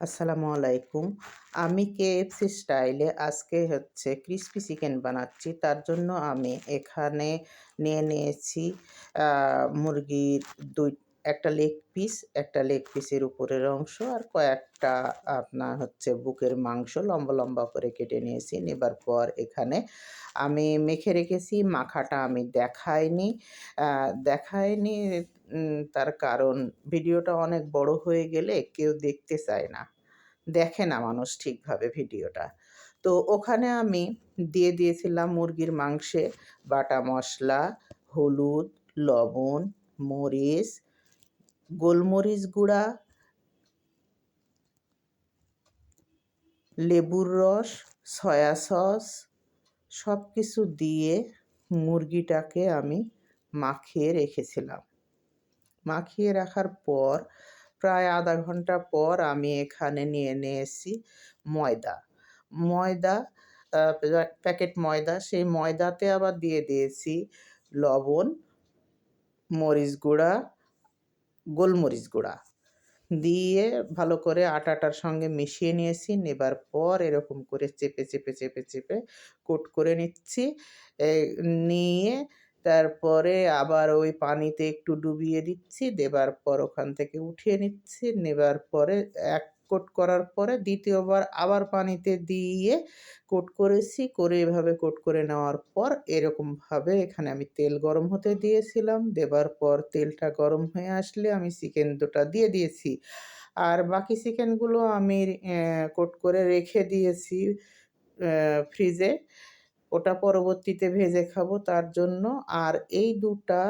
আসসালামু আলাইকুম। আমি কেএফসি স্টাইলে আজকে হচ্ছে ক্রিসপি চিকেন বানাচ্ছি। তার জন্য আমি এখানে নিয়ে নিয়েছি মুরগির দুই একটা লেগ পিস একটা লেগ পিসের উপরের অংশ আর কয়েকটা আপনার হচ্ছে বুকের মাংস লম্বা লম্বা করে কেটে নিয়েছি। নেবার পর এখানে আমি মেখে রেখেছি, মাখাটা আমি দেখাইনি। দেখাইনি তার কারণ ভিডিওটা অনেক বড় হয়ে গেলে কেউ দেখতে চায় না। দেখে না মানুষ ঠিকভাবে ভিডিওটা। তো ওখানে আমি দিয়ে দিয়েছিলাম মুরগির মাংসে বাটা মশলা, হলুদ, লবণ, মরিচ গোলমরিচ গুঁড়া, লেবুর রস, সয়া সস সব কিছু দিয়ে মুরগিটাকে আমি মাখিয়ে রেখেছিলাম। মাখিয়ে রাখার পর, প্রায় আধা ঘণ্টা পর আমি এখানে নিয়ে নিয়েছি ময়দা। ময়দা প্যাকেট ময়দা, সেই ময়দাতে আবার দিয়ে দিয়েছি লবণ, মরিচ গুঁড়া গোলমরিচ গুঁড়া। দিয়ে ভালো করে আটাটার সঙ্গে মিশিয়ে নিয়েছি, নেবার পর এরকম করে চেপে চেপে চেপে চেপে কোট করে নিচ্ছি। নিয়ে তারপরে আবার ওই পানিতে একটু ডুবিয়ে দিচ্ছি, দেবার পর ওখান থেকে উঠিয়ে নিচ্ছি, নেবার পরে এক কোট করার পরে দ্বিতীয়বার আবার পানিতে দিয়ে কোট করেছি, করে এভাবে কোট করে নেওয়ার পর এরকমভাবে এখানে আমি তেল গরম হতে দিয়েছিলাম। দেবার পর তেলটা গরম হয়ে আসলে আমি চিকেন দুটা দিয়ে দিয়েছি। আর বাকি চিকেনগুলো আমি কোট করে রেখে দিয়েছি ফ্রিজে। ওটা পরবর্তীতে ভেজে খাব, তার জন্য। আর এই দুটা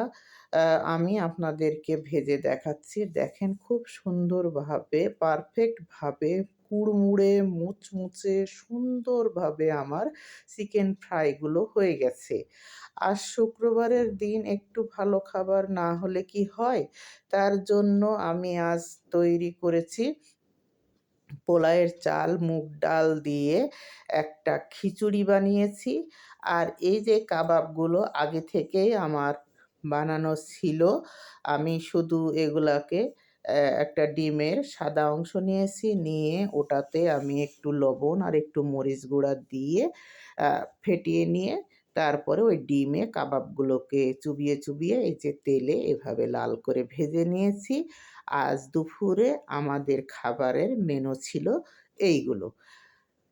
আমি আপনাদেরকে ভেজে দেখাচ্ছি। দেখেন খুব সুন্দরভাবে, পারফেক্টভাবে কুড়মুড়ে, মুচমুচে, সুন্দরভাবে আমার চিকেন ফ্রাইগুলো হয়ে গেছে। আর শুক্রবারের দিন একটু ভালো খাবার না হলে কি হয়? তার জন্য আমি আজ তৈরি করেছি পোলায়ের চাল, মুগ ডাল দিয়ে একটা খিচুড়ি বানিয়েছি। আর এই যে কাবাবগুলো আগে থেকেই আমার বানানো ছিল, আমি শুধু এগুলাকে একটা ডিমের সাদা অংশ নিয়েছি, নিয়ে ওটাতে আমি একটু লবণ আর একটু মরিচ গুঁড়া দিয়ে ফেটিয়ে নিয়ে তারপরে ওই ডিমে কাবাবগুলোকে চুবিয়ে চুবিয়ে এই যে তেলে এভাবে লাল করে ভেজে নিয়েছি। আজ দুপুরে আমাদের খাবারের মেনু ছিল এইগুলো।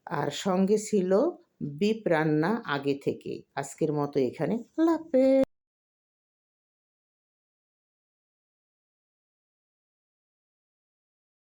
আর সঙ্গে ছিল বিপ রান্না আগে থেকেই। আজকের মতো এখানে। হাফেজ।